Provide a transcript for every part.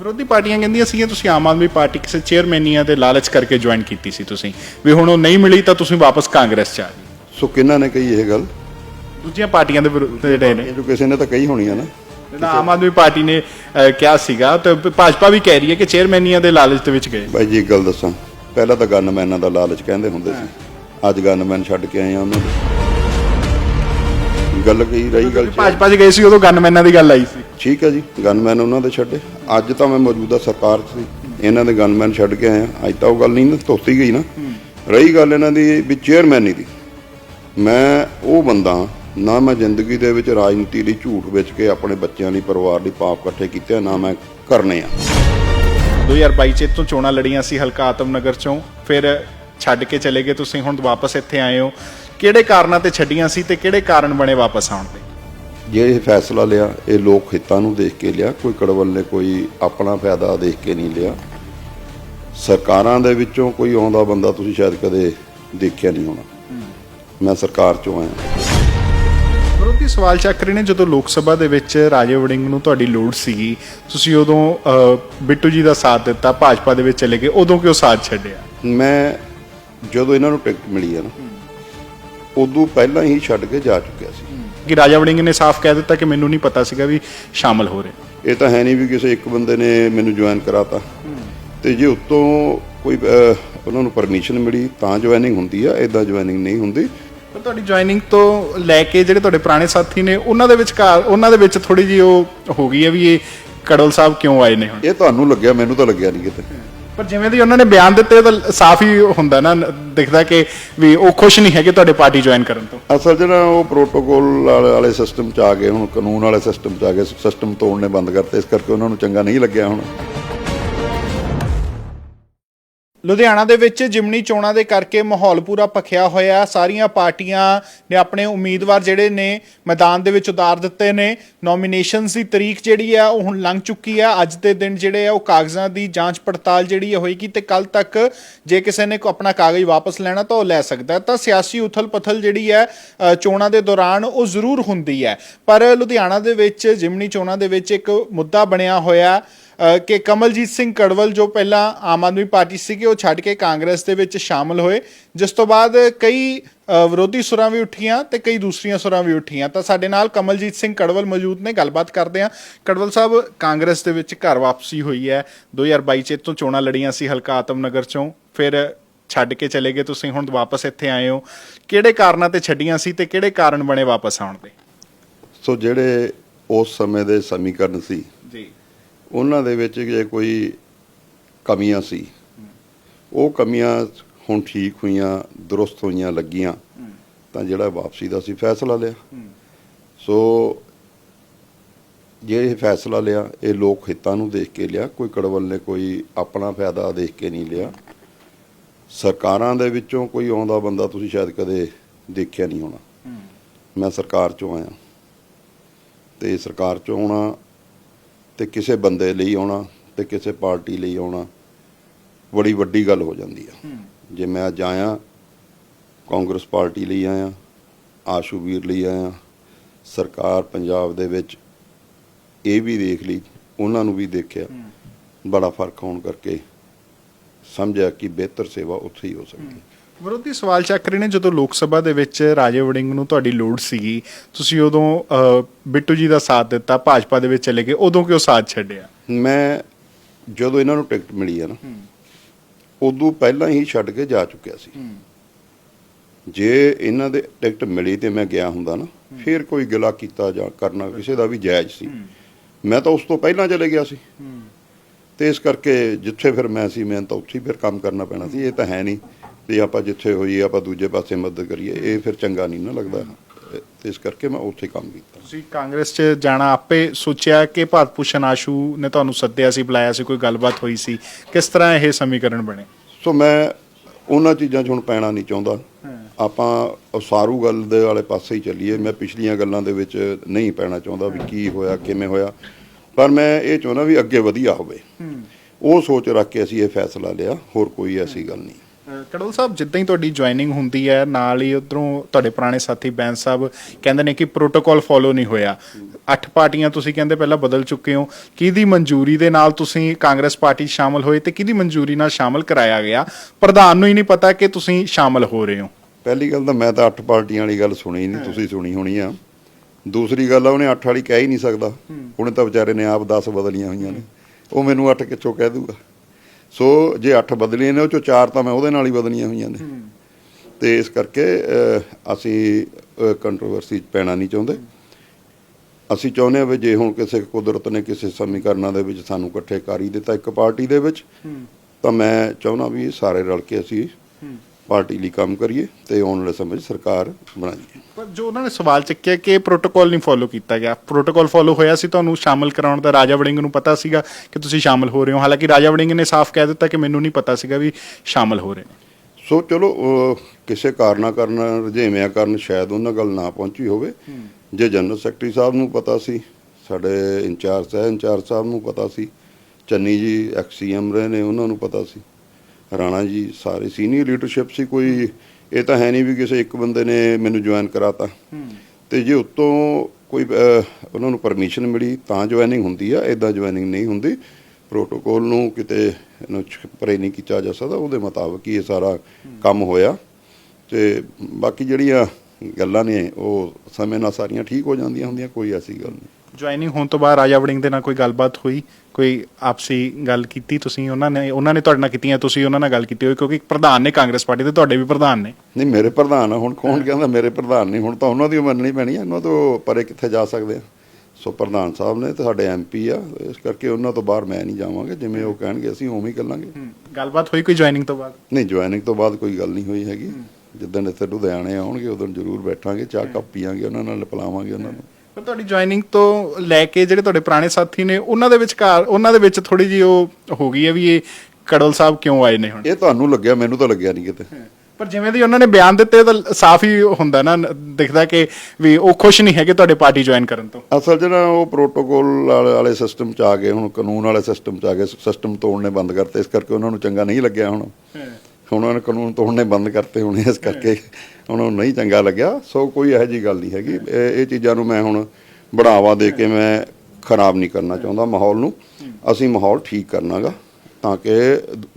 ਵਿਰੋਧੀ ਪਾਰਟੀਆਂ ਕਹਿੰਦੀਆਂ ਸੀ ਤੁਸੀਂ ਆਮ ਆਦਮੀ ਪਾਰਟੀ ਕਿਸੇ ਚੇਅਰਮੈਨੀਆਂ ਦੇ ਲਾਲਚ ਕਰਕੇ ਜੁਆਇਨ ਕੀਤੀ ਸੀ ਤੁਸੀਂ। ਵੀ ਹੁਣ ਉਹ ਨਹੀਂ ਮਿਲੀ ਤਾਂ ਤੁਸੀਂ ਵਾਪਸ ਕਾਂਗਰਸ ਚ ਆ ਗਏ। ਸੋ ਕਿਹਨਾਂ ਨੇ ਕਹੀ ਇਹ ਗੱਲ? ਦੂਜੀਆਂ ਪਾਰਟੀਆਂ ਦੇ ਵਿਰੁੱਧ ਜਿਹੜੇ ਨੇ। ਜੋ ਕਿਸੇ ਨੇ ਤਾਂ ਕਹੀ ਹੋਣੀ ਆ ਨਾ। ਆਮ ਆਦਮੀ ਪਾਰਟੀ ਨੇ ਕਿਹਾ ਸੀਗਾ ਤੇ ਭਾਜਪਾ ਵੀ ਕਹਿ ਰਹੀ ਹੈ ਕਿ ਚੇਅਰਮੈਨੀਆਂ ਦੇ ਲਾਲਚ ਦੇ ਵਿੱਚ ਗਏ। ਬਾਈ ਜੀ ਇੱਕ ਗੱਲ ਦੱਸਾਂ। ਪਹਿਲਾਂ ਤਾਂ ਗਨਮੈਨਾਂ ਦਾ ਲਾਲਚ ਕਹਿੰਦੇ ਹੁੰਦੇ ਸੀ। ਅੱਜ ਗਨਮੈਨ ਛੱਡ ਕੇ ਆਏ ਆ ਉਹਨਾਂ। ਦੇ ਗੱਲ ਕੀ ਰਹੀ ਗੱਲ ਭਾਜਪਾ 'ਚ ਗਏ ਸੀ ਉਦੋਂ ਗਨਮੈਨਾਂ ਦੀ ਗੱਲ ਆਈ ਸੀ। ਠੀਕ ਹੈ ਜੀ ਗਨਮੈਨ ਉਹਨਾਂ ਦੇ ਛੱਡੇ। ਅੱਜ ਤਾਂ ਮੈਂ ਮੌਜੂਦਾ ਸਰਕਾਰ 'ਚ ਸੀ। ਇਹਨਾਂ ਦੇ ਗਨਮੈਨ ਛੱਡ ਕੇ ਆਇਆ। ਅੱਜ ਤਾਂ ਉਹ ਗੱਲ ਨਹੀਂ ਨਾ ਧੋਤੀ ਗਈ ਨਾ। ਰਹੀ ਗੱਲ ਇਹਨਾਂ ਦੀ ਵੀ ਚੇਅਰਮੈਨੀ ਦੀ। ਮੈਂ ਉਹ ਬੰਦਾ ਨਾ ਮੈਂ ਜ਼ਿੰਦਗੀ ਦੇ ਵਿੱਚ ਰਾਜਨੀਤੀ ਲਈ ਝੂਠ ਵੇਚ ਕੇ ਆਪਣੇ ਬੱਚਿਆਂ ਲਈ ਪਰਿਵਾਰ ਲਈ ਪਾਪ ਇਕੱਠੇ ਕੀਤੇ ਆ, ਨਾ ਮੈਂ ਕਰਨੇ ਆ 2022 ਚ ਤੋਂ ਚੋਣਾਂ ਲੜੀਆਂ ਸੀ ਹਲਕਾ ਆਤਮਨਗਰ ਚੋਂ। ਫਿਰ ਛੱਡ ਕੇ ਚਲੇ ਗਏ। ਤੁਸੀਂ ਹੁਣ ਵਾਪਸ ਇੱਥੇ ਆਏ ਹੋ। ਕਿਹੜੇ ਕਾਰਨਾਂ ਤੇ ਛੱਡੀਆਂ ਸੀ ਤੇ ਕਿਹੜੇ ਕਾਰਨ ਬਣੇ ਵਾਪਸ ਆਉਣ ਦੇ ਜੇ ਇਹ ਫੈਸਲਾ ਲਿਆ ਇਹ ਲੋਕ ਹਿੱਤਾਂ ਨੂੰ ਦੇਖ ਕੇ ਲਿਆ ਕੋਈ ਕੜਵਲ ਨੇ ਕੋਈ ਆਪਣਾ ਫਾਇਦਾ ਦੇਖ ਕੇ ਨਹੀਂ ਲਿਆ। ਸਰਕਾਰਾਂ ਦੇ ਵਿੱਚੋਂ ਕੋਈ ਆਉਂਦਾ ਬੰਦਾ ਤੁਸੀਂ ਸ਼ਾਇਦ ਕਦੇ ਦੇਖਿਆ ਨਹੀਂ ਹੋਣਾ। ਮੈਂ ਸਰਕਾਰ ਚੋਂ ਆਇਆ। ਵਿਰੋਧੀ ਸਵਾਲ ਚੱਕ ਰਹੇ ਨੇ ਜਦੋਂ ਲੋਕ ਸਭਾ ਦੇ ਵਿੱਚ ਰਾਜੇ ਵੜਿੰਗ ਨੂੰ ਤੁਹਾਡੀ ਲੋੜ ਸੀਗੀ ਤੁਸੀਂ ਉਦੋਂ ਬਿੱਟੂ ਜੀ ਦਾ ਸਾਥ ਦਿੱਤਾ ਭਾਜਪਾ ਦੇ ਵਿੱਚ ਚਲੇ ਗਏ ਉਦੋਂ ਕਿਉਂ ਸਾਥ ਛੱਡਿਆ? ਮੈਂ ਜਦੋਂ ਇਹਨਾਂ ਨੂੰ ਟਿਕਟ ਮਿਲੀ ਹੈ ਨਾ ਉਦੋਂ ਪਹਿਲਾਂ ਹੀ ਛੱਡ ਕੇ ਜਾ ਚੁੱਕਿਆ ਸੀ। ਕਿ ਰਾਜਾ ਵੜਿੰਗ ਨੇ ਸਾਫ਼ ਕਹਿ ਦਿੱਤਾ ਕਿ ਮੈਨੂੰ ਨਹੀਂ ਪਤਾ ਸੀਗਾ ਵੀ ਸ਼ਾਮਲ ਹੋ ਰਹੇ। ਇਹ ਤਾਂ ਹੈ ਨਹੀਂ ਵੀ ਕਿਸੇ ਇੱਕ ਬੰਦੇ ਨੇ ਮੈਨੂੰ ਜੁਆਇਨ ਕਰਾਤਾ। ਤੇ ਜੇ ਉੱਤੋਂ ਕੋਈ ਅਹ, ਉਹਨਾਂ ਨੂੰ ਪਰਮਿਸ਼ਨ ਮਿਲੀ ਤਾਂ ਜੁਆਇਨਿੰਗ ਹੁੰਦੀ ਆ ਇਦਾਂ ਜੁਆਇਨਿੰਗ ਨਹੀਂ ਹੁੰਦੀ। ਪਰ ਤੁਹਾਡੀ ਜੁਆਇਨਿੰਗ ਤੋਂ ਲੈ ਕੇ ਜਿਹੜੇ ਤੁਹਾਡੇ ਪੁਰਾਣੇ ਸਾਥੀ ਨੇ ਉਹਨਾਂ ਦੇ ਵਿਚਕਾਰ ਉਹਨਾਂ ਦੇ ਵਿੱਚ ਥੋੜੀ ਜਿਹੀ ਉਹ ਹੋ ਗਈ ਹੈ ਵੀ ਇਹ ਕੜਲ ਸਾਹਿਬ ਕਿਉਂ ਆਏ ਨੇ ਹੁਣ? ਇਹ ਤੁਹਾਨੂੰ ਲੱਗਿਆ ਮੈਨੂੰ ਤਾਂ ਲੱਗਿਆ ਨਹੀਂ ਕਿਤੇ। ਪਰ ਜਿਵੇਂ ਦੀ ਉਹਨਾਂ ਨੇ ਬਿਆਨ ਦਿੱਤੇ, ਤਾਂ ਸਾਫ਼ ਹੀ ਹੁੰਦਾ ਨਾ, ਦਿਖਦਾ ਕਿ ਵੀ ਉਹ ਖੁਸ਼ ਨਹੀਂ ਹੈਗੇ ਤੁਹਾਡੇ ਪਾਰਟੀ ਜੁਆਇਨ ਕਰਨ ਤੋਂ। ਅਸਲ ਜਿਹੜਾ ਉਹ ਪ੍ਰੋਟੋਕੋਲ ਵਾਲੇ ਸਿਸਟਮ 'ਚ ਆ ਗਏ ਹੁਣ, ਕਾਨੂੰਨ ਵਾਲੇ ਸਿਸਟਮ 'ਚ ਆ ਗਏ ਸਿਸਟਮ ਤੋੜਨੇ ਬੰਦ ਕਰਤੇ, ਇਸ ਕਰਕੇ ਉਹਨਾਂ ਨੂੰ ਚੰਗਾ ਨਹੀਂ ਲੱਗਿਆ ਹੁਣ। ਲੁਧਿਆਣਾ ਦੇ ਵਿੱਚ ਜਿਮਨੀ ਚੋਣਾਂ ਦੇ ਕਰਕੇ ਮਾਹੌਲ ਪੂਰਾ ਭਖਿਆ ਹੋਇਆ। ਸਾਰੀਆਂ ਪਾਰਟੀਆਂ ਨੇ ਆਪਣੇ ਉਮੀਦਵਾਰ ਜਿਹੜੇ ਨੇ ਮੈਦਾਨ ਦੇ ਵਿੱਚ ਉਤਾਰ ਦਿੱਤੇ ਨੇ। ਨੋਮੀਨੇਸ਼ਨਸ ਦੀ ਤਰੀਕ ਜਿਹੜੀ ਆ, ਉਹ ਹੁਣ ਲੰਘ ਚੁੱਕੀ ਆ। ਅੱਜ ਦੇ ਦਿਨ ਜਿਹੜੇ ਆ, ਉਹ ਕਾਗਜ਼ਾਂ ਦੀ ਜਾਂਚ ਪੜਤਾਲ ਜਿਹੜੀ ਆ ਹੋਏਗੀ ਤੇ ਕੱਲ ਤੱਕ ਜੇ ਕਿਸੇ ਨੇ ਆਪਣਾ ਕਾਗਜ਼ ਵਾਪਸ ਲੈਣਾ ਤਾਂ ਉਹ ਲੈ ਸਕਦਾ ਤਾਂ ਸਿਆਸੀ ਉਥਲ-ਪਥਲ ਜਿਹੜੀ ਹੈ ਚੋਣਾਂ ਦੇ ਦੌਰਾਨ ਉਹ ਜ਼ਰੂਰ ਹੁੰਦੀ ਹੈ। ਪਰ ਲੁਧਿਆਣਾ ਦੇ ਵਿੱਚ, ਜਿਮਨੀ ਚੋਣਾਂ ਦੇ ਵਿੱਚ ਇੱਕ ਮੁੱਦਾ ਬਣਿਆ ਹੋਇਆ। ਕਿ ਕਮਲਜੀਤ ਸਿੰਘ ਕੜਵਲ ਜੋ ਪਹਿਲਾਂ ਆਮ ਆਦਮੀ ਪਾਰਟੀ ਸੀਗੇ, ਉਹ ਛੱਡ ਕੇ ਕਾਂਗਰਸ ਦੇ ਵਿੱਚ ਸ਼ਾਮਲ ਹੋਏ। ਜਿਸ ਤੋਂ ਬਾਅਦ ਕਈ ਵਿਰੋਧੀ ਸੁਰਾਂ ਵੀ ਉੱਠੀਆਂ ਤੇ ਕਈ ਦੂਸਰੀਆਂ ਸੁਰਾਂ ਵੀ ਉੱਠੀਆਂ। ਤਾਂ ਸਾਡੇ ਨਾਲ ਕਮਲਜੀਤ ਸਿੰਘ ਕੜਵਲ ਮੌਜੂਦ ਨੇ, ਗੱਲਬਾਤ ਕਰਦੇ ਹਾਂ। ਕੜਵਲ ਸਾਹਿਬ, ਕਾਂਗਰਸ ਦੇ ਵਿੱਚ ਘਰ ਵਾਪਸੀ ਹੋਈ ਹੈ। 2022 ਚ ਤੋਂ ਚੋਣਾਂ ਲੜੀਆਂ ਸੀ, ਹਲਕਾ ਆਤਮਨਗਰ ਚੋਂ। ਫਿਰ ਛੱਡ ਕੇ ਚਲੇ ਗਏ ਤੁਸੀਂ, ਹੁਣ ਵਾਪਸ ਇੱਥੇ ਆਏ ਹੋ। ਕਿਹੜੇ ਕਾਰਨਾਂ ਤੇ ਛੱਡੀਆਂ ਸੀ ਤੇ ਕਿਹੜੇ ਕਾਰਨ ਬਣੇ ਵਾਪਸ ਆਉਣ ਦੇ? ਸੋ ਜਿਹੜੇ ਉਸ ਸਮੇਂ ਦੇ ਸਮੀਕਰਨ ਸੀ ਉਹਨਾਂ ਦੇ ਵਿੱਚ ਜੇ ਕੋਈ ਕਮੀਆਂ ਸੀ, ਉਹ ਕਮੀਆਂ ਹੁਣ ਠੀਕ ਹੋਈਆਂ, ਦਰੁਸਤ ਹੋਈਆਂ, ਲੱਗੀਆਂ, ਤਾਂ ਜਿਹੜਾ ਵਾਪਸੀ ਦਾ ਸੀ ਫੈਸਲਾ ਲਿਆ। ਸੋ ਜੇ ਇਹ ਫੈਸਲਾ ਲਿਆ, ਇਹ ਲੋਕ ਹਿੱਤਾਂ ਨੂੰ ਦੇਖ ਕੇ ਲਿਆ, ਕੋਈ ਕੜਵਲ ਨੇ ਕੋਈ ਆਪਣਾ ਫਾਇਦਾ ਦੇਖ ਕੇ ਨਹੀਂ ਲਿਆ। ਸਰਕਾਰਾਂ ਦੇ ਵਿੱਚੋਂ ਕੋਈ ਆਉਂਦਾ ਬੰਦਾ ਤੁਸੀਂ ਸ਼ਾਇਦ ਕਦੇ ਦੇਖਿਆ ਨਹੀਂ ਹੋਣਾ। ਮੈਂ ਸਰਕਾਰ ਚੋਂ ਆਇਆ। ਤੇ ਸਰਕਾਰ ਚੋਂ ਆਉਣਾ ਤੇ ਕਿਸੇ ਬੰਦੇ ਲਈ ਆਉਣਾ ਤੇ ਕਿਸੇ ਪਾਰਟੀ ਲਈ ਆਉਣਾ ਬੜੀ ਵੱਡੀ ਗੱਲ ਹੋ ਜਾਂਦੀ ਆ। ਜੇ ਮੈਂ ਅੱਜ ਆਇਆ ਕਾਂਗਰਸ ਪਾਰਟੀ ਲਈ ਆਇਆ ਆਸ਼ੂ ਵੀਰ ਲਈ ਆਇਆ ਸਰਕਾਰ ਪੰਜਾਬ ਦੇ ਵਿੱਚ ਇਹ ਵੀ ਦੇਖ ਲਈ ਉਹਨਾਂ ਨੂੰ ਵੀ ਦੇਖਿਆ ਬੜਾ ਫ਼ਰਕ ਹੋਣ ਕਰਕੇ ਸਮਝਿਆ ਕਿ ਬਿਹਤਰ ਸੇਵਾ ਉੱਥੇ ਹੀ ਹੋ ਸਕਦੀ। ਹੈ। ਵਿਰੋਧੀ ਸਵਾਲ ਚੱਕ ਰਹੇ ਨੇ ਜਦੋਂ ਲੋਕ ਸਭਾ ਦੇ ਵਿੱਚ ਰਾਜੇ ਵੜਿੰਗ ਨੂੰ ਤੁਹਾਡੀ ਲੋੜ ਸੀਗੀ ਤੁਸੀਂ ਉਦੋਂ ਬਿੱਟੂ ਜੀ ਦਾ ਸਾਥ ਦਿੱਤਾ ਭਾਜਪਾ ਦੇ ਵਿੱਚ ਚਲੇ ਗਏ ਉਦੋਂ ਕਿਉਂ ਸਾਥ ਛੱਡਿਆ? ਮੈਂ ਜਦੋਂ ਇਹਨਾਂ ਨੂੰ ਟਿਕਟ ਮਿਲੀ ਹੈ ਨਾ ਉਦੋਂ ਪਹਿਲਾਂ ਹੀ ਛੱਡ ਕੇ ਜਾ ਚੁੱਕਿਆ ਸੀ। ਜੇ ਇਹਨਾਂ ਦੇ ਟਿਕਟ ਮਿਲੀ ਤੇ ਮੈਂ ਗਿਆ ਹੁੰਦਾ ਨਾ ਫਿਰ ਕੋਈ ਗਿਲਾ ਕੀਤਾ ਜਾਂ ਕਰਨਾ ਕਿਸੇ ਦਾ ਵੀ ਜਾਇਜ਼ ਸੀ। ਮੈਂ ਤਾਂ ਉਸ ਤੋਂ ਪਹਿਲਾਂ ਚਲੇ ਗਿਆ ਸੀ। ਤੇ ਇਸ ਕਰਕੇ ਜਿੱਥੇ ਫਿਰ ਮੈਂ ਸੀ ਮੈਂ ਤਾਂ ਉੱਥੇ ਹੀ ਫਿਰ ਕੰਮ ਕਰਨਾ ਪੈਣਾ ਸੀ ਇਹ ਤਾਂ ਹੈ ਨਹੀਂ। ਵੀ ਆਪਾਂ ਜਿੱਥੇ ਹੋਈ ਆਪਾਂ ਦੂਜੇ ਪਾਸੇ ਮਦਦ ਕਰੀਏ ਇਹ ਫਿਰ ਚੰਗਾ ਨਹੀਂ ਨਾ ਲੱਗਦਾ। ਤੇ ਇਸ ਕਰਕੇ ਮੈਂ ਉੱਥੇ ਕੰਮ ਕੀਤਾ। ਤੁਸੀਂ ਕਾਂਗਰਸ 'ਚ ਜਾਣਾ ਆਪੇ ਸੋਚਿਆ ਕਿ ਭਾਰਤ ਭੂਸ਼ਣ ਆਸ਼ੂ ਨੇ ਤੁਹਾਨੂੰ ਸੱਦਿਆ ਸੀ ਬੁਲਾਇਆ ਸੀ ਕੋਈ ਗੱਲਬਾਤ ਹੋਈ ਸੀ। ਕਿਸ ਤਰ੍ਹਾਂ ਇਹ ਸਮੀਕਰਨ ਬਣੇ? ਸੋ ਮੈਂ ਉਹਨਾਂ ਚੀਜ਼ਾਂ 'ਚ ਹੁਣ ਪੈਣਾ ਨਹੀਂ ਚਾਹੁੰਦਾ। ਆਪਾਂ ਉਸਾਰੂ ਗੱਲ ਦੇ ਵਾਲੇ ਪਾਸੇ ਹੀ ਚੱਲੀਏ। ਮੈਂ ਪਿਛਲੀਆਂ ਗੱਲਾਂ ਦੇ ਵਿੱਚ ਨਹੀਂ ਪੈਣਾ ਚਾਹੁੰਦਾ ਵੀ ਕੀ ਹੋਇਆ ਕਿਵੇਂ ਹੋਇਆ। ਪਰ ਮੈਂ ਇਹ ਚਾਹੁੰਦਾ ਵੀ ਅੱਗੇ ਵਧੀਆ ਹੋਵੇ। ਉਹ ਸੋਚ ਰੱਖ ਕੇ ਅਸੀਂ ਇਹ ਫੈਸਲਾ ਲਿਆ ਹੋਰ ਕੋਈ ਐਸੀ ਗੱਲ ਨਹੀਂ। ਕੜੋਲ ਸਾਹਿਬ ਜਿੱਦਾਂ ਹੀ ਤੁਹਾਡੀ ਜੁਆਇਨਿੰਗ ਹੁੰਦੀ ਹੈ ਨਾਲ ਹੀ ਉਧਰੋਂ ਤੁਹਾਡੇ ਪੁਰਾਣੇ ਸਾਥੀ ਬੈਂਸ ਸਾਹਿਬ ਕਹਿੰਦੇ ਨੇ ਕਿ ਪ੍ਰੋਟੋਕਾਲ ਫੋਲੋ ਨਹੀਂ ਹੋਇਆ। ਅੱਠ ਪਾਰਟੀਆਂ ਤੁਸੀਂ ਕਹਿੰਦੇ ਪਹਿਲਾਂ ਬਦਲ ਚੁੱਕੇ ਹੋ। ਕਿਹਦੀ ਮਨਜ਼ੂਰੀ ਦੇ ਨਾਲ ਤੁਸੀਂ ਕਾਂਗਰਸ ਪਾਰਟੀ ਸ਼ਾਮਲ ਹੋਏ ਤੇ ਕਿਹਦੀ ਮਨਜ਼ੂਰੀ ਨਾਲ ਸ਼ਾਮਲ ਕਰਾਇਆ ਗਿਆ? ਪ੍ਰਧਾਨ ਨੂੰ ਹੀ ਨਹੀਂ ਪਤਾ ਕਿ ਤੁਸੀਂ ਸ਼ਾਮਲ ਹੋ ਰਹੇ ਹੋ। ਪਹਿਲੀ ਗੱਲ ਤਾਂ ਮੈਂ ਤਾਂ ਅੱਠ ਪਾਰਟੀਆਂ ਵਾਲੀ ਗੱਲ ਸੁਣੀ ਨਹੀਂ ਤੁਸੀਂ ਸੁਣੀ ਹੋਣੀ ਆ। ਦੂਸਰੀ ਗੱਲ ਆ ਉਹਨੇ ਅੱਠ ਵਾਲੀ ਕਹਿ ਹੀ ਨਹੀਂ ਸਕਦਾ। ਉਹਨੇ ਤਾਂ ਵਿਚਾਰੇ ਨੇ ਆਪ 10 ਬਦਲੀਆਂ ਹੋਈਆਂ ਨੇ। ਉਹ ਮੈਨੂੰ ਅੱਠ ਕਿੱਥੋਂ ਕਹਿ ਦੂਗਾ? ਸੋ ਜੇ ਅੱਠ ਬਦਲੀਆਂ ਨੇ ਉਹ ਚੋਂ ਚਾਰ ਤਾਂ ਮੈਂ ਉਹਦੇ ਨਾਲ ਹੀ ਬਦਲੀਆਂ ਹੋਈਆਂ ਨੇ। ਤੇ ਇਸ ਕਰਕੇ ਅਸੀਂ ਕੰਟਰੋਵਰਸੀ ਪੈਣਾ ਨਹੀਂ ਚਾਹੁੰਦੇ। ਅਸੀਂ ਚਾਹੁੰਦੇ ਹਾਂ ਵੀ ਜੇ ਹੁਣ ਕਿਸੇ ਕੁਦਰਤ ਨੇ ਕਿਸੇ ਸਮੀਕਰਨਾਂ ਦੇ ਵਿੱਚ ਸਾਨੂੰ ਇਕੱਠੇ ਕਰ ਹੀ ਦਿੱਤਾ ਇੱਕ ਪਾਰਟੀ ਦੇ ਵਿੱਚ ਤਾਂ ਮੈਂ ਚਾਹੁੰਦਾ ਵੀ ਸਾਰੇ ਰਲ ਕੇ ਅਸੀਂ ਪਾਰਟੀ ਲਈ ਕੰਮ ਕਰੀਏ ਤੇ ਆਉਣ ਵਾਲੇ ਸਮੇਂ 'ਚ ਸਰਕਾਰ ਬਣਾਈਏ। ਪਰ ਜੋ ਉਹਨਾਂ ਨੇ ਸਵਾਲ ਚੱਕਿਆ ਕਿ ਪ੍ਰੋਟੋਕਾਲ ਨਹੀਂ ਫੋਲੋ ਕੀਤਾ ਗਿਆ। ਪ੍ਰੋਟੋਕਾਲ ਫੋਲੋ ਹੋਇਆ ਸੀ ਤੁਹਾਨੂੰ ਸ਼ਾਮਲ ਕਰਾਉਣ ਦਾ ਰਾਜਾ ਵੜਿੰਗ ਨੂੰ ਪਤਾ ਸੀਗਾ ਕਿ ਤੁਸੀਂ ਸ਼ਾਮਲ ਹੋ ਰਹੇ ਹੋ। ਹਾਲਾਂਕਿ ਰਾਜਾ ਵੜਿੰਗ ਨੇ ਸਾਫ਼ ਕਹਿ ਦਿੱਤਾ ਕਿ ਮੈਨੂੰ ਨਹੀਂ ਪਤਾ ਸੀਗਾ ਵੀ ਸ਼ਾਮਲ ਹੋ ਰਹੇ ਨੇ। ਸੋ ਚਲੋ ਕਿਸੇ ਕਾਰਨਾ ਕਾਰਨ ਰੁਝੇਵਿਆਂ ਕਾਰਨ ਸ਼ਾਇਦ ਉਹਨਾਂ ਗੱਲ ਨਾ ਪਹੁੰਚੀ ਹੋਵੇ। ਜੇ ਜਨਰਲ ਸੈਕਟਰੀ ਸਾਹਿਬ ਨੂੰ ਪਤਾ ਸੀ ਸਾਡੇ ਇੰਚਾਰਜ ਸਹਿ ਇੰਚਾਰਜ ਸਾਹਿਬ ਨੂੰ ਪਤਾ ਸੀ ਚੰਨੀ ਜੀ ਐਕਸੀਐਮ ਰਹੇ ਨੇ ਉਹਨਾਂ ਨੂੰ ਪਤਾ ਸੀ। ਰਾਣਾ ਜੀ ਸਾਰੇ ਸੀਨੀਅਰ ਲੀਡਰਸ਼ਿਪ ਸੀ ਕੋਈ। ਇਹ ਤਾਂ ਹੈ ਨਹੀਂ ਵੀ ਕਿਸੇ ਇੱਕ ਬੰਦੇ ਨੇ ਮੈਨੂੰ ਜੁਆਇਨ ਕਰਾਤਾ। ਤੇ ਜੇ ਉੱਤੋਂ ਕੋਈ ਉਹਨਾਂ ਨੂੰ ਪਰਮਿਸ਼ਨ ਮਿਲੀ ਤਾਂ ਜੁਆਇਨਿੰਗ ਹੁੰਦੀ ਆ ਇਦਾਂ ਜੁਆਇਨਿੰਗ ਨਹੀਂ ਹੁੰਦੀ। ਪ੍ਰੋਟੋਕੋਲ ਨੂੰ ਕਿਤੇ ਇਹਨੂੰ ਪਰੇ ਨਹੀਂ ਕੀਤਾ ਜਾ ਸਕਦਾ ਉਹਦੇ ਮੁਤਾਬਕ ਹੀ ਇਹ ਸਾਰਾ ਕੰਮ ਹੋਇਆ। ਤੇ ਬਾਕੀ ਜਿਹੜੀਆਂ ਗੱਲਾਂ ਨੇ ਉਹ ਸਮੇਂ ਨਾਲ ਸਾਰੀਆਂ ਠੀਕ ਹੋ ਜਾਂਦੀਆਂ ਹੁੰਦੀਆਂ ਕੋਈ ਐਸੀ ਗੱਲ ਨਹੀਂ। ਜੁਆਇਨਿੰਗ ਹੋਣ ਤੋਂ ਬਾਅਦ ਰਾਜਾ ਵੜਿੰਗ ਦੇ ਨਾਲ ਕੋਈ ਗੱਲਬਾਤ ਹੋਈ ਕੋਈ ਆਪਸੀ ਗੱਲ ਕੀਤੀ ਤੁਸੀਂ? ਉਹਨਾਂ ਨੇ ਉਹਨਾਂ ਨੇ ਤੁਹਾਡੇ ਨਾਲ ਕੀਤੀਆਂ ਤੁਸੀਂ ਉਹਨਾਂ ਨਾਲ ਗੱਲ ਕੀਤੀ ਹੋਈ? ਕਿਉਂਕਿ ਪ੍ਰਧਾਨ ਨੇ ਕਾਂਗਰਸ ਪਾਰਟੀ ਦੇ ਤੁਹਾਡੇ ਵੀ ਪ੍ਰਧਾਨ ਨੇ। ਨਹੀਂ ਮੇਰੇ ਪ੍ਰਧਾਨ ਆ ਹੁਣ ਕੌਣ ਕਹਿੰਦਾ ਮੇਰੇ ਪ੍ਰਧਾਨ ਨਹੀਂ? ਹੁਣ ਤਾਂ ਉਹਨਾਂ ਦੀ ਮੰਨਣੀ ਪੈਣੀ ਆ ਉਹਨਾਂ ਤੋਂ ਪਰੇ ਕਿੱਥੇ ਜਾ ਸਕਦੇ ਆ? ਸੋ ਪ੍ਰਧਾਨ ਸਾਹਿਬ ਨੇ ਤੇ ਸਾਡੇ ਐਮਪੀ ਆ ਇਸ ਕਰਕੇ ਉਹਨਾਂ ਤੋਂ ਬਾਹਰ ਮੈਂ ਨਹੀਂ ਜਾਵਾਂਗਾ ਜਿਵੇਂ ਉਹ ਕਹਿਣਗੇ ਅਸੀਂ ਉਵੇਂ ਹੀ ਚੱਲਾਂਗੇ। ਗੱਲਬਾਤ ਹੋਈ ਕੋਈ ਜੁਆਇਨਿੰਗ ਤੋਂ ਬਾਅਦ? ਨਹੀਂ ਜੁਆਇਨਿੰਗ ਤੋਂ ਬਾਅਦ ਕੋਈ ਗੱਲ ਨਹੀਂ ਹੋਈ ਹੈਗੀ। ਜਿੱਦਣ ਇੱਥੇ ਲੁਧਿਆਣੇ ਆਉਣਗੇ ਉਦੋਂ ਜ਼ਰੂਰ ਬੈਠਾਂਗੇ ਚਾਹ ਕੱਪ ਪੀਾਂਗੇ ਉਹਨਾਂ ਨਾਲ ਪਿਲਾਵਾਂਗੇ ਉਹਨਾਂ ਨੂੰ। ਪਰ ਤੁਹਾਡੀ ਜੁਆਇਨਿੰਗ ਤੋਂ ਲੈ ਕੇ ਜਿਹੜੇ ਤੁਹਾਡੇ ਪੁਰਾਣੇ ਸਾਥੀ ਨੇ ਉਹਨਾਂ ਦੇ ਵਿਚਕਾਰ ਉਹਨਾਂ ਦੇ ਵਿੱਚ ਥੋੜੀ ਜਿਹੀ ਉਹ ਹੋ ਗਈ ਹੈ ਵੀ ਇਹ ਕੜਲ ਸਾਹਿਬ ਕਿਉਂ ਆਏ ਨੇ ਹੁਣ? ਇਹ ਤੁਹਾਨੂੰ ਲੱਗਿਆ ਮੈਨੂੰ ਤਾਂ ਲੱਗਿਆ ਨਹੀਂ ਕਿਤੇ। ਪਰ ਜਿਵੇਂ ਦੀ ਉਹਨਾਂ ਨੇ ਬਿਆਨ ਦਿੱਤੇ ਤਾਂ ਸਾਫ਼ ਹੀ ਹੁੰਦਾ ਨਾ ਦਿਖਦਾ ਕਿ ਵੀ ਉਹ ਖੁਸ਼ ਨਹੀਂ ਹੈਗੇ ਤੁਹਾਡੇ ਪਾਰਟੀ ਜੁਆਇਨ ਕਰਨ ਤੋਂ। ਅਸਲ ਜਿਹੜਾ ਉਹ ਪ੍ਰੋਟੋਕੋਲ ਵਾਲੇ ਵਾਲੇ ਸਿਸਟਮ ਚ ਆ ਗਏ ਹੁਣ ਕਾਨੂੰਨ ਵਾਲੇ ਸਿਸਟਮ ਚ ਆ ਗਏ ਸਿਸਟਮ ਤੋੜਨੇ ਬੰਦ ਕਰਤੇ ਇਸ ਕਰਕੇ ਉਹਨਾਂ ਨੂੰ ਚੰਗਾ ਨਹੀਂ ਲੱਗਿਆ ਹੁਣ। ਹੁਣ ਉਹਨਾਂ ਨੇ ਕਾਨੂੰਨ ਤੋੜਨੇ ਬੰਦ ਕਰਤੇ ਹੋਣੇ ਇਸ ਕਰਕੇ ਉਹਨਾਂ ਨੂੰ ਨਹੀਂ ਚੰਗਾ ਲੱਗਿਆ। ਸੋ ਕੋਈ ਇਹੋ ਜੀ ਗੱਲ ਨਹੀਂ ਹੈਗੀ। ਇਹ ਚੀਜ਼ਾਂ ਨੂੰ ਮੈਂ ਹੁਣ ਬੜਾਵਾ ਦੇ ਕੇ ਮੈਂ ਖਰਾਬ ਨਹੀਂ ਕਰਨਾ ਚਾਹੁੰਦਾ ਮਾਹੌਲ ਨੂੰ। ਅਸੀਂ ਮਾਹੌਲ ਠੀਕ ਕਰਨਾਗਾ ਤਾਂ ਕਿ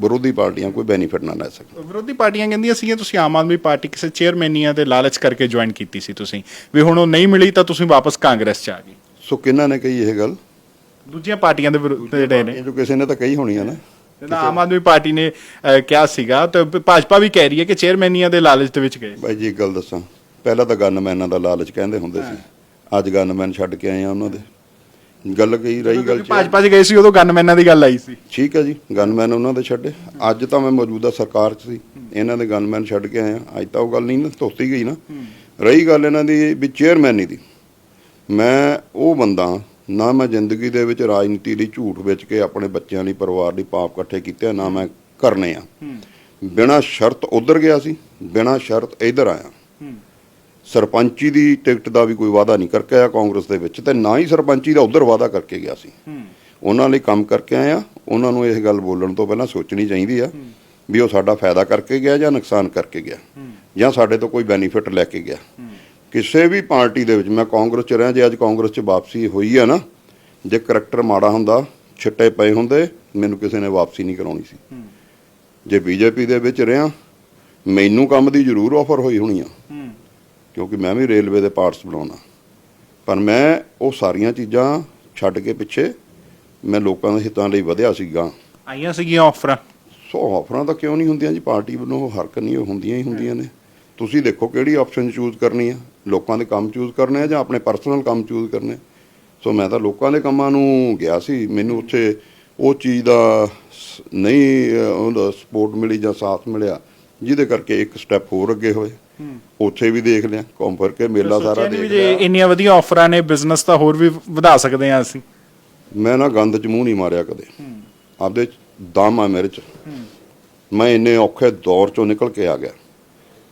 ਵਿਰੋਧੀ ਪਾਰਟੀਆਂ ਕੋਈ ਬੈਨੀਫਿਟ ਨਾ ਲੈ ਸਕਣ। ਵਿਰੋਧੀ ਪਾਰਟੀਆਂ ਕਹਿੰਦੀਆਂ ਸੀ ਤੁਸੀਂ ਆਮ ਆਦਮੀ ਪਾਰਟੀ ਕਿਸੇ ਚੇਅਰਮੈਨੀਆਂ ਦੇ ਲਾਲਚ ਕਰਕੇ ਜੁਆਇਨ ਕੀਤੀ ਸੀ ਤੁਸੀਂ। ਵੀ ਹੁਣ ਉਹ ਨਹੀਂ ਮਿਲੀ ਤਾਂ ਤੁਸੀਂ ਵਾਪਸ ਕਾਂਗਰਸ ਚ ਆ ਗਏ। ਸੋ ਕਿਹਨਾਂ ਨੇ ਕਹੀ ਇਹ ਗੱਲ? ਦੂਜੀਆਂ ਪਾਰਟੀਆਂ ਦੇ ਜਿਹੜੇ ਨੇ। ਜੋ ਕਿਸੇ ਨੇ ਤਾਂ ਕਹੀ ਹੋਣੀ ਆ ਨਾ। ਜਿੱਦਾਂ ਆਮ ਆਦਮੀ ਪਾਰਟੀ ਨੇ ਕਿਹਾ ਸੀਗਾ। ਤੇ ਭਾਜਪਾ ਵੀ ਕਹਿ ਰਹੀ ਹੈ ਕਿ ਚੇਅਰਮੈਨੀਆਂ ਦੇ ਲਾਲਚ ਦੇ ਵਿੱਚ ਗਏ। ਬਾਈ ਜੀ ਇੱਕ ਗੱਲ ਦੱਸਾਂ। ਪਹਿਲਾਂ ਤਾਂ ਗਨਮੈਨਾਂ ਦਾ ਲਾਲਚ ਕਹਿੰਦੇ ਹੁੰਦੇ ਸੀ। ਅੱਜ ਗਨਮੈਨ ਛੱਡ ਕੇ ਆਏ ਆ ਉਹਨਾਂ ਦੇ। ਗੱਲ ਕਹੀ ਰਹੀ ਗੱਲ ਭਾਜਪਾ 'ਚ ਗਏ ਸੀ ਉਦੋਂ ਗਨਮੈਨਾਂ ਦੀ ਗੱਲ ਆਈ ਸੀ। ਠੀਕ ਹੈ ਜੀ ਗਨਮੈਨ ਉਹਨਾਂ ਦੇ ਛੱਡੇ। ਅੱਜ ਤਾਂ ਮੈਂ ਮੌਜੂਦਾ ਸਰਕਾਰ 'ਚ ਸੀ। ਇਹਨਾਂ ਦੇ ਗਨਮੈਨ ਛੱਡ ਕੇ ਆਇਆ ਅੱਜ ਤਾਂ ਉਹ ਗੱਲ ਨਹੀਂ ਨਾ ਧੋਤੀ ਗਈ ਨਾ। ਰਹੀ ਗੱਲ ਇਹਨਾਂ ਦੀ ਵੀ ਚੇਅਰਮੈਨੀ ਦੀ। ਮੈਂ ਉਹ ਬੰਦਾ ਨਾ ਮੈਂ ਜ਼ਿੰਦਗੀ ਦੇ ਵਿੱਚ ਰਾਜਨੀਤੀ ਲਈ ਝੂਠ ਵੇਚ ਕੇ ਆਪਣੇ ਬੱਚਿਆਂ ਲਈ ਪਰਿਵਾਰ ਲਈ ਪਾਪ ਇਕੱਠੇ ਕੀਤੇ ਨਾ ਮੈਂ ਕਰਨੇ ਆ। ਬਿਨਾਂ ਸ਼ਰਤ ਉਧਰ ਗਿਆ ਸੀ ਬਿਨਾਂ ਸ਼ਰਤ ਇੱਧਰ ਆਇਆ। ਸਰਪੰਚੀ ਦੀ ਟਿਕਟ ਦਾ ਵੀ ਕੋਈ ਵਾਅਦਾ ਨਹੀਂ ਕਰਕੇ ਆਇਆ ਕਾਂਗਰਸ ਦੇ ਵਿੱਚ ਤੇ ਨਾ ਹੀ ਸਰਪੰਚੀ ਦਾ ਉਧਰ ਵਾਅਦਾ ਕਰਕੇ ਗਿਆ ਸੀ। ਉਹਨਾਂ ਲਈ ਕੰਮ ਕਰਕੇ ਆਇਆ ਉਹਨਾਂ ਨੂੰ ਇਹ ਗੱਲ ਬੋਲਣ ਤੋਂ ਪਹਿਲਾਂ ਸੋਚਣੀ ਚਾਹੀਦੀ ਆ ਵੀ ਉਹ ਸਾਡਾ ਫਾਇਦਾ ਕਰਕੇ ਗਿਆ ਜਾਂ ਨੁਕਸਾਨ ਕਰਕੇ ਗਿਆ ਜਾਂ ਸਾਡੇ ਤੋਂ ਕੋਈ ਬੈਨੀਫਿਟ ਲੈ ਕੇ ਗਿਆ। ਕਿਸੇ ਵੀ ਪਾਰਟੀ ਦੇ ਵਿੱਚ ਮੈਂ ਕਾਂਗਰਸ 'ਚ ਰਿਹਾ ਜੇ ਅੱਜ ਕਾਂਗਰਸ 'ਚ ਵਾਪਸੀ ਹੋਈ ਆ ਨਾ ਜੇ ਕਰੈਕਟਰ ਮਾੜਾ ਹੁੰਦਾ ਛਿੱਟੇ ਪਏ ਹੁੰਦੇ ਮੈਨੂੰ ਕਿਸੇ ਨੇ ਵਾਪਸੀ ਨਹੀਂ ਕਰਾਉਣੀ ਸੀ। ਜੇ ਬੀਜੇਪੀ ਦੇ ਵਿੱਚ ਰਿਹਾ ਮੈਨੂੰ ਕੰਮ ਦੀ ਜ਼ਰੂਰ ਆਫਰ ਹੋਈ ਹੋਣੀ ਆ। ਕਿਉਂਕਿ ਮੈਂ ਵੀ ਰੇਲਵੇ ਦੇ ਪਾਰਟਸ ਬਣਾਉਣਾ। ਪਰ ਮੈਂ ਉਹ ਸਾਰੀਆਂ ਚੀਜ਼ਾਂ ਛੱਡ ਕੇ ਪਿੱਛੇ ਮੈਂ ਲੋਕਾਂ ਦੇ ਹਿੱਤਾਂ ਲਈ ਵਧਿਆ ਸੀਗਾ। ਆਈਆਂ ਸੀਗੀਆਂ ਆਫਰਾਂ? ਸੋ ਆਫਰਾਂ ਤਾਂ ਕਿਉਂ ਨਹੀਂ ਹੁੰਦੀਆਂ ਜੀ? ਪਾਰਟੀ ਵੱਲੋਂ ਹਰਕ ਨਹੀਂ ਉਹ ਹੁੰਦੀਆਂ ਹੀ ਹੁੰਦੀਆਂ ਨੇ। ਤੁਸੀਂ ਦੇਖੋ ਕਿਹੜੀ ਆਪਸ਼ਨ ਚੂਜ਼ ਕਰਨੀ ਆ। ਲੋਕਾਂ ਦੇ ਕੰਮ ਚੂਜ਼ ਕਰਨੇ ਆ ਜਾਂ ਆਪਣੇ ਪਰਸਨਲ ਕੰਮ ਚੂਜ਼ ਕਰਨੇ? ਸੋ ਮੈਂ ਤਾਂ ਲੋਕਾਂ ਦੇ ਕੰਮਾਂ ਨੂੰ ਗਿਆ ਸੀ। ਮੈਨੂੰ ਉੱਥੇ ਉਹ ਚੀਜ਼ ਦਾ ਨਹੀਂ ਉਹਦਾ ਸਪੋਰਟ ਮਿਲੀ ਜਾਂ ਸਾਥ ਮਿਲਿਆ ਜਿਹਦੇ ਕਰਕੇ ਇੱਕ ਸਟੈਪ ਹੋਰ ਅੱਗੇ ਹੋਏ। ਉੱਥੇ ਵੀ ਦੇਖ ਲਿਆ ਘੁੰਮ ਫਿਰ ਕੇ ਮੇਲਾ ਸਾਰਾ ਦੇਖ ਜੇ ਲਿਆ। ਇੰਨੀਆਂ ਵਧੀਆ ਆਫਰਾਂ ਨੇ ਬਿਜ਼ਨਸ ਤਾਂ ਹੋਰ ਵੀ ਵਧਾ ਸਕਦੇ ਆ ਅਸੀਂ? ਮੈਂ ਨਾ ਗੰਦ ਚ ਮੂੰਹ ਨਹੀਂ ਮਾਰਿਆ ਕਦੇ। ਆਪਦੇ ਦਮ ਆ ਮੇਰੇ ਚ। ਮੈਂ ਇੰਨੇ ਔਖੇ ਦੌਰ ਚੋਂ ਨਿਕਲ ਕੇ ਆ ਗਿਆ।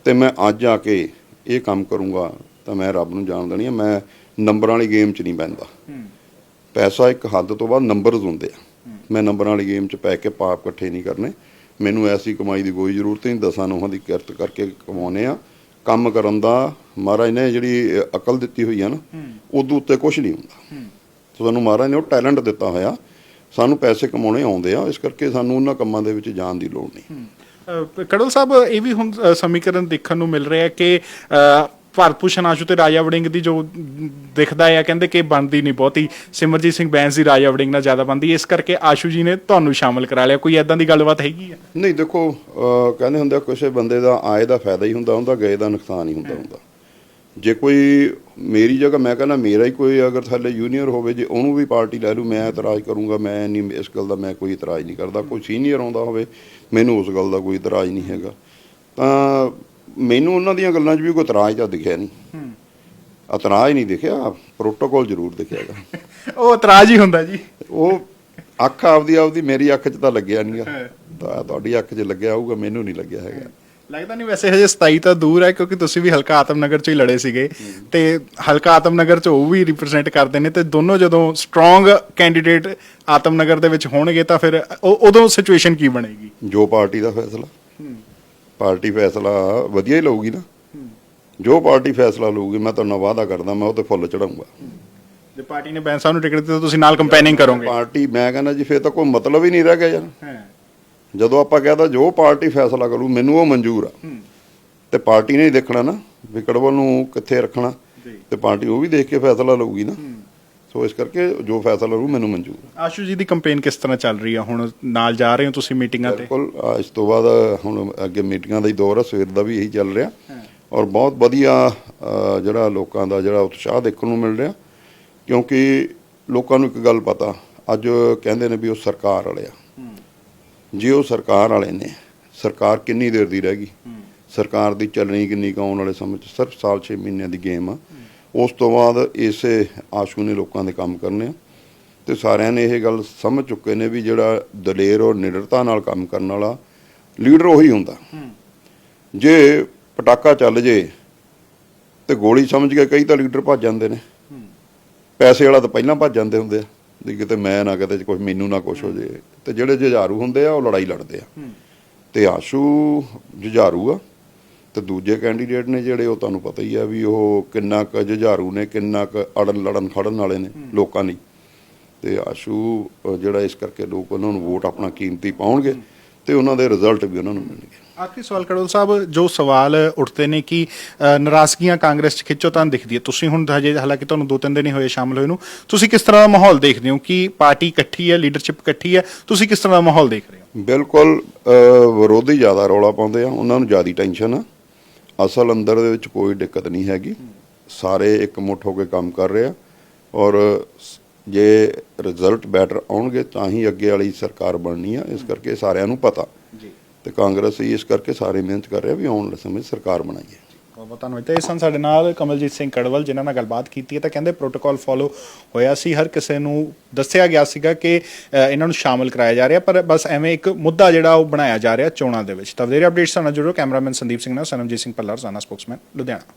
ਤੇ ਮੈਂ ਅੱਜ ਆ ਕੇ ਇਹ ਕੰਮ ਕਰੂੰਗਾ ਤਾਂ ਮੈਂ ਰੱਬ ਨੂੰ ਜਾਣ ਦੇਣੀ ਆ ਮੈਂ ਨੰਬਰਾਂ ਵਾਲੀ ਗੇਮ ਚ ਨਹੀਂ ਪੈਂਦਾ ਪੈਸਾ ਇੱਕ ਹੱਦ ਤੋਂ ਬਾਅਦ ਨੰਬਰਸ ਹੁੰਦੇ ਆ। ਮੈਂ ਨੰਬਰਾਂ ਵਾਲੀ ਗੇਮ ਚ ਪੈ ਕੇ ਪਾਪ ਇਕੱਠੇ ਨਹੀਂ ਕਰਨੇ। ਮੈਨੂੰ ਐਸੀ ਕਮਾਈ ਦੀ ਕੋਈ ਜ਼ਰੂਰਤ ਨਹੀਂ ਦਸਾਂ ਨੋਹਾਂ ਦੀ ਕਿਰਤ ਕਰਕੇ ਕਮਾਉਨੇ ਆ। ਕੰਮ ਕਰਨ ਦਾ ਮਹਾਰਾਜ ਨੇ ਜਿਹੜੀ ਅਕਲ ਦਿੱਤੀ ਹੋਈ ਆ ਨਾ ਉਦੋਂ ਉੱਤੇ ਕੁਝ ਨਹੀਂ ਹੁੰਦਾ। ਸਾਨੂੰ ਮਹਾਰਾਜ ਨੇ ਉਹ ਟੈਲੈਂਟ ਦਿੱਤਾ ਹੋਇਆ। ਸਾਨੂੰ ਪੈਸੇ ਕਮਾਉਣੇ ਆਉਂਦੇ ਆ ਇਸ ਕਰਕੇ ਸਾਨੂੰ ਉਹਨਾਂ ਕੰਮਾਂ ਦੇ ਵਿੱਚ ਜਾਣ ਦੀ ਲੋੜ ਨਹੀਂ। ਕੜਲ ਸਾਹਿਬ, ਇਹ ਵੀ ਹੁਣ ਸਮੀਕਰਨ ਦੇਖਣ ਨੂੰ ਮਿਲ ਰਿਹਾ ਹੈ ਕਿ ਭਾਰਤ ਭੂਸ਼ਣ ਆਸ਼ੂ ਤੇ ਰਾਜਾ ਵੜਿੰਗ ਦੀ ਜੋ ਦਿਖਦਾ ਹੈ, ਕਹਿੰਦੇ ਕਿ ਬਣਦੀ ਨਹੀਂ ਬਹੁਤੀ। ਸਿਮਰਜੀਤ ਸਿੰਘ ਬੈਂਸ ਦੀ ਰਾਜਾ ਵੜਿੰਗ ਨਾਲ ਜ਼ਿਆਦਾ ਬਣਦੀ ਇਸ ਕਰਕੇ ਆਸ਼ੂ ਜੀ ਨੇ ਤੁਹਾਨੂੰ ਸ਼ਾਮਲ ਕਰਾ ਲਿਆ। ਕੋਈ ਐਦਾਂ ਦੀ ਗੱਲਬਾਤ ਹੈਗੀ ਆ ਨਹੀਂ, ਦੇਖੋ ਕਹਿੰਦੇ ਹੁੰਦੇ ਕਿਸੇ ਬੰਦੇ ਦਾ ਆਏ ਦਾ ਫਾਇਦਾ ਹੀ ਹੁੰਦਾ ਹੁੰਦਾ ਗਏ ਦਾ ਨੁਕਸਾਨ ਹੀ ਹੁੰਦਾ ਹੁੰਦਾ। ਜੇ ਕੋਈ ਮੇਰੀ ਜਗ੍ਹਾ ਮੈਂ ਕਹਿੰਦਾ ਮੇਰਾ ਹੀ ਕੋਈ ਅਗਰ ਥੱਲੇ ਜੂਨੀਅਰ ਹੋਵੇ ਜੇ ਉਹਨੂੰ ਵੀ ਪਾਰਟੀ ਲੈ ਲੂ ਮੈਂ ਇਤਰਾਜ਼ ਕਰੂੰਗਾ ਮੈਂ ਨਹੀਂ ਇਸ ਗੱਲ ਦਾ ਮੈਂ ਕੋਈ ਇਤਰਾਜ਼ ਨਹੀਂ ਕਰਦਾ। ਕੋਈ ਸੀਨੀਅਰ ਆਉਂਦਾ ਹੋਵੇ ਮੈਨੂੰ ਉਸ ਗੱਲ ਦਾ ਕੋਈ ਇਤਰਾਜ਼ ਨਹੀਂ ਹੈਗਾ। ਤਾਂ ਮੈਨੂੰ ਉਹਨਾਂ ਦੀਆਂ ਗੱਲਾਂ 'ਚ ਵੀ ਕੋਈ ਇਤਰਾਜ਼ ਤਾਂ ਦਿਖਿਆ ਨਹੀਂ। ਇਤਰਾਜ਼ ਨਹੀਂ ਦਿਖਿਆ ਪ੍ਰੋਟੋਕਾਲ ਜ਼ਰੂਰ ਦਿਖਿਆਗਾ ਉਹ ਇਤਰਾਜ਼ ਹੀ ਹੁੰਦਾ ਜੀ। ਉਹ ਅੱਖ ਆਪਦੀ ਆਪਦੀ ਮੇਰੀ ਅੱਖ 'ਚ ਤਾਂ ਲੱਗਿਆ ਨਹੀਂਗਾ ਤਾਂ ਤੁਹਾਡੀ ਅੱਖ 'ਚ ਲੱਗਿਆ ਹੋਊਗਾ ਮੈਨੂੰ ਨਹੀਂ ਲੱਗਿਆ ਹੈਗਾ। ਲੱਗਦਾ ਨਹੀਂ ਵੈਸੇ ਹਜੇ 27 ਤਾਂ ਦੂਰ ਹੈ ਕਿਉਂਕਿ ਤੁਸੀਂ ਵੀ ਹਲਕਾ ਆਤਮਨਗਰ ਚੋਂ ਹੀ ਲੜੇ ਸੀਗੇ। ਤੇ ਹਲਕਾ ਆਤਮਨਗਰ ਚ ਉਹ ਵੀ ਰਿਪਰੈਜ਼ੈਂਟ ਕਰਦੇ ਨੇ ਤੇ ਦੋਨੋਂ ਜਦੋਂ ਸਟਰੋਂਗ ਕੈਂਡੀਡੇਟ ਆਤਮਨਗਰ ਦੇ ਵਿੱਚ ਹੋਣਗੇ ਤਾਂ ਫਿਰ ਉਹ- ਉਦੋਂ ਸਿਚੁਏਸ਼ਨ ਕੀ ਬਣੇਗੀ? ਜੋ ਪਾਰਟੀ ਦਾ ਫੈਸਲਾ। ਪਾਰਟੀ ਫੈਸਲਾ ਵਧੀਆ ਹੀ ਲਊਗੀ ਨਾ। ਜੋ ਪਾਰਟੀ ਫੈਸਲਾ ਲਊਗੀ ਮੈਂ ਤੁਹਾਨੂੰ ਵਾਅਦਾ ਕਰਦਾ ਮੈਂ ਉਹ ਤੇ ਫੁੱਲ ਚੜਾਉਂਗਾ ਜੇ ਪਾਰਟੀ ਨੇ ਬੈਂਸ ਸਾਹਿਬ ਨੂੰ ਟਿਕਟ ਦਿੱਤੀ ਤਾਂ ਤੁਸੀਂ ਨਾਲ ਕੰਪੇਨਿੰਗ ਕਰੋਗੇ। ਪਾਰਟੀ ਮੈਂ ਕਹਿੰਦਾ ਜੀ ਫੇਰ ਤਾਂ ਕੋਈ ਮਤਲਬ ਹੀ ਨਹੀਂ ਰਹਿ ਗਿਆ ਯਾਰ। ਹਾਂ। ਜਦੋਂ ਆਪਾਂ ਕਹਦਾ ਜੋ ਪਾਰਟੀ ਫੈਸਲਾ ਕਰੂ ਮੈਨੂੰ ਉਹ ਮਨਜ਼ੂਰ ਆ। ਤੇ ਪਾਰਟੀ ਨੇ ਹੀ ਦੇਖਣਾ ਨਾ ਵਿਕੜਵਲ ਨੂੰ ਕਿੱਥੇ ਰੱਖਣਾ। ਤੇ ਪਾਰਟੀ ਉਹ ਵੀ ਦੇਖ ਕੇ ਫੈਸਲਾ ਲਊਗੀ ਨਾ। ਸੋ ਇਸ ਕਰਕੇ ਜੋ ਫੈਸਲਾ ਲਊ ਮੈਨੂੰ ਮਨਜ਼ੂਰ ਆ। ਆਸ਼ੂ ਜੀ ਦੀ ਕੰਪੇਨ ਕਿਸ ਤਰ੍ਹਾਂ ਚੱਲ ਰਹੀ ਆ? ਹੁਣ ਨਾਲ ਜਾ ਰਹੇ ਹੋ ਤੁਸੀਂ ਮੀਟਿੰਗਾਂ ਤੇ? ਬਿਲਕੁਲ ਇਸ ਤੋਂ ਬਾਅਦ ਹੁਣ ਅੱਗੇ ਮੀਟਿੰਗਾਂ ਦਾ ਹੀ ਦੌਰ ਆ ਸਵੇਰ ਦਾ ਵੀ ਇਹੀ ਚੱਲ ਰਿਹਾ। ਔਰ ਬਹੁਤ ਵਧੀਆ ਜਿਹੜਾ ਲੋਕਾਂ ਦਾ ਜਿਹੜਾ ਉਤਸ਼ਾਹ ਦੇਖਣ ਨੂੰ ਮਿਲ ਰਿਹਾ ਕਿਉਂਕਿ ਲੋਕਾਂ ਨੂੰ ਇੱਕ ਗੱਲ ਪਤਾ ਅੱਜ ਕਹਿੰਦੇ ਨੇ ਵੀ ਉਹ ਸਰਕਾਰ ਵਾਲੇ ਆ। ਜੇ ਉਹ ਸਰਕਾਰ ਵਾਲੇ ਨੇ ਸਰਕਾਰ ਕਿੰਨੀ ਦੇਰ ਦੀ ਰਹਿ ਗਈ? ਸਰਕਾਰ ਦੀ ਚੱਲਣੀ ਕਿੰਨੀ ਕੁ ਆਉਣ ਵਾਲੇ ਸਮੇਂ 'ਚ? ਸਿਰਫ ਸਾਲ 6 ਮਹੀਨਿਆਂ ਦੀ ਗੇਮ ਆ। ਉਸ ਤੋਂ ਬਾਅਦ ਇਸੇ ਆਸ਼ੂ ਨੇ ਲੋਕਾਂ ਦੇ ਕੰਮ ਕਰਨੇ ਆ। ਤੇ ਸਾਰਿਆਂ ਨੇ ਇਹ ਗੱਲ ਸਮਝ ਚੁੱਕੇ ਨੇ ਵੀ ਜਿਹੜਾ ਦਲੇਰ ਔਰ ਨਿਡਰਤਾ ਨਾਲ ਕੰਮ ਕਰਨ ਵਾਲਾ ਲੀਡਰ ਉਹੀ ਹੁੰਦਾ। ਜੇ ਪਟਾਕਾ ਚੱਲ ਜੇ ਤੇ ਗੋਲੀ ਸਮਝ ਕੇ ਕਈ ਤਾਂ ਲੀਡਰ ਭੱਜ ਜਾਂਦੇ ਨੇ। ਪੈਸੇ ਵਾਲਾ ਤਾਂ ਪਹਿਲਾਂ ਭੱਜ ਜਾਂਦੇ ਹੁੰਦੇ ਆ। ਵੀ ਕਿਤੇ ਮੈਂ ਨਾ ਕਿਤੇ ਕੁਝ ਮੈਨੂੰ ਨਾ ਕੁਝ ਹੋ ਜੇ। ਤੇ ਜਿਹੜੇ ਜੁਝਾਰੂ ਹੁੰਦੇ ਆ ਉਹ ਲੜਾਈ ਲੜਦੇ ਆ। ਤੇ ਆਸ਼ੂ ਜੁਝਾਰੂ ਆ। ਤੇ ਦੂਜੇ ਕੈਂਡੀਡੇਟ ਨੇ ਜਿਹੜੇ ਉਹ ਤੁਹਾਨੂੰ ਪਤਾ ਹੀ ਆ ਵੀ ਉਹ ਕਿੰਨਾ ਕੁ ਜੁਝਾਰੂ ਨੇ ਕਿੰਨਾ ਕੁ ਅੜਨ ਲੜਨ ਖੜਨ ਵਾਲੇ ਨੇ ਲੋਕਾਂ ਲਈ। ਤੇ ਆਸ਼ੂ ਜਿਹੜਾ ਇਸ ਕਰਕੇ ਲੋਕ ਉਹਨਾਂ ਨੂੰ ਵੋਟ ਆਪਣਾ ਕੀਮਤੀ ਪਾਉਣਗੇ। ਤੇ ਉਹਨਾਂ ਦੇ ਰਿਜ਼ਲਟ ਵੀ ਉਹਨਾਂ ਨੂੰ ਮਿਲਣਗੇ। ਆਖਰੀ ਸਵਾਲ ਕਰੋਲ ਸਾਹਿਬ ਜੋ ਸਵਾਲ ਉੱਠਦੇ ਨੇ ਕਿ ਨਾਰਾਜ਼ਗੀਆਂ ਕਾਂਗਰਸ ਚ ਖਿੱਚੋ ਤਾਂ ਦਿਖਦੀ ਹੈ। ਤੁਸੀਂ ਹੁਣ ਹਜੇ ਹਾਲਾਂਕਿ ਤੁਹਾਨੂੰ ਦੋ ਤਿੰਨ ਦਿਨ ਹੀ ਹੋਏ ਸ਼ਾਮਲ ਹੋਏ ਨੂੰ ਤੁਸੀਂ ਕਿਸ ਤਰ੍ਹਾਂ ਦਾ ਮਾਹੌਲ ਦੇਖਦੇ ਹੋ ਕਿ ਪਾਰਟੀ ਇਕੱਠੀ ਹੈ ਲੀਡਰਸ਼ਿਪ ਇਕੱਠੀ ਹੈ? ਤੁਸੀਂ ਕਿਸ ਤਰ੍ਹਾਂ ਦਾ ਮਾਹੌਲ ਦੇਖ ਰਹੇ ਹੋ? ਬਿਲਕੁਲ ਵਿਰੋਧੀ ਜ਼ਿਆਦਾ ਰੌਲਾ ਪਾਉਂਦੇ ਆ ਉਹਨਾਂ ਨੂੰ ਜ਼ਿਆਦੀ ਟੈਨਸ਼ਨ ਆ। ਅਸਲ ਅੰਦਰ ਦੇ ਵਿੱਚ ਕੋਈ ਦਿੱਕਤ ਨਹੀਂ ਹੈਗੀ। ਸਾਰੇ ਇਕਮੁੱਠ ਹੋ ਕੇ ਕੰਮ ਕਰ ਰਹੇ ਆ। ਔਰ ਜੇ ਰਿਜ਼ਲਟ ਬੈਟਰ ਆਉਣਗੇ ਤਾਂ ਹੀ ਅੱਗੇ ਵਾਲੀ ਸਰਕਾਰ ਬਣਨੀ ਆ। ਇਸ ਕਰਕੇ ਸਾਰਿਆਂ ਨੂੰ ਪਤਾ। ਜੀ। ਤੇ ਕਾਂਗਰਸ ਹੀ ਇਸ ਕਰਕੇ ਸਾਰੇ ਮਿਹਨਤ ਕਰ ਰਿਹਾ ਵੀ ਆਉਣ ਵਾਲੇ ਸਮੇਂ ਸਰਕਾਰ ਬਣਾਈਏ ਬਹੁਤ ਬਹੁਤ ਧੰਨਵਾਦ। ਤੇ ਇਹ ਸਨ ਸਾਡੇ ਨਾਲ ਕਮਲਜੀਤ ਸਿੰਘ ਕੜਵਲ ਜਿਨ੍ਹਾਂ ਨਾਲ ਗੱਲਬਾਤ ਕੀਤੀ ਹੈ ਤਾਂ ਕਹਿੰਦੇ ਪ੍ਰੋਟੋਕਾਲ ਫੋਲੋ ਹੋਇਆ ਸੀ। ਹਰ ਕਿਸੇ ਨੂੰ ਦੱਸਿਆ ਗਿਆ ਸੀਗਾ ਕਿ ਇਹਨਾਂ ਨੂੰ ਸ਼ਾਮਲ ਕਰਾਇਆ ਜਾ ਰਿਹਾ ਪਰ ਬਸ ਐਵੇਂ ਇੱਕ ਮੁੱਦਾ ਜਿਹੜਾ ਉਹ ਬਣਾਇਆ ਜਾ ਰਿਹਾ ਚੋਣਾਂ ਦੇ ਵਿੱਚ। ਤਾਂ ਵਧੇਰੇ ਅਪਡੇਟਸ ਨਾਲ ਜੁੜੋ। ਕੈਮਰਾਮੈਨ ਸੰਦੀਪ ਸਿੰਘ ਨਾਲ ਸਨਮਜੀਤ ਸਿੰਘ ਪੱਲਾ ਰਜ਼ਾਨਾ ਸਪੋਕਸਮੈਨ ਲੁਧਿਆਣਾ।